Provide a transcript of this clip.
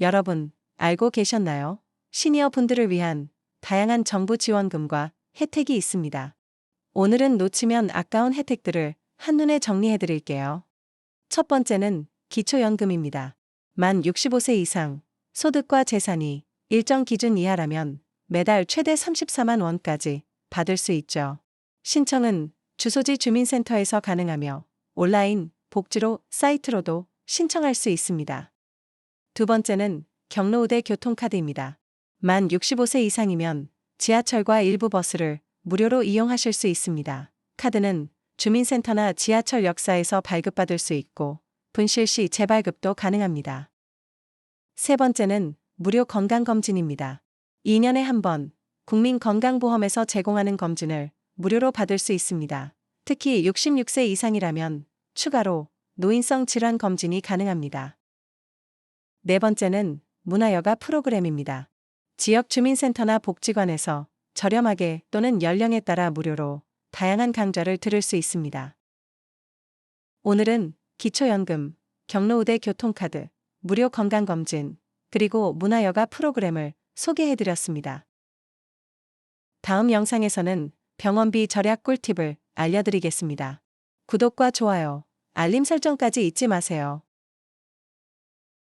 여러분, 알고 계셨나요? 시니어 분들을 위한 다양한 정부 지원금과 혜택이 있습니다. 오늘은 놓치면 아까운 혜택들을 한눈에 정리해 드릴게요. 첫 번째는 기초연금입니다. 만 65세 이상, 소득과 재산이 일정 기준 이하라면 매달 최대 34만 원까지 받을 수 있죠. 신청은 주소지 주민센터에서 가능하며 온라인, 복지로, 사이트로도 신청할 수 있습니다. 두 번째는 경로우대 교통카드입니다. 만 65세 이상이면 지하철과 일부 버스를 무료로 이용하실 수 있습니다. 카드는 주민센터나 지하철 역사에서 발급받을 수 있고 분실 시 재발급도 가능합니다. 세 번째는 무료 건강검진입니다. 2년에 한 번 국민건강보험에서 제공하는 검진을 무료로 받을 수 있습니다. 특히 66세 이상이라면 추가로 노인성 질환 검진이 가능합니다. 네 번째는 문화여가 프로그램입니다. 지역 주민센터나 복지관에서 저렴하게 또는 연령에 따라 무료로 다양한 강좌를 들을 수 있습니다. 오늘은 기초연금, 경로우대 교통카드, 무료 건강검진, 그리고 문화여가 프로그램을 소개해드렸습니다. 다음 영상에서는 병원비 절약 꿀팁을 알려드리겠습니다. 구독과 좋아요, 알림 설정까지 잊지 마세요.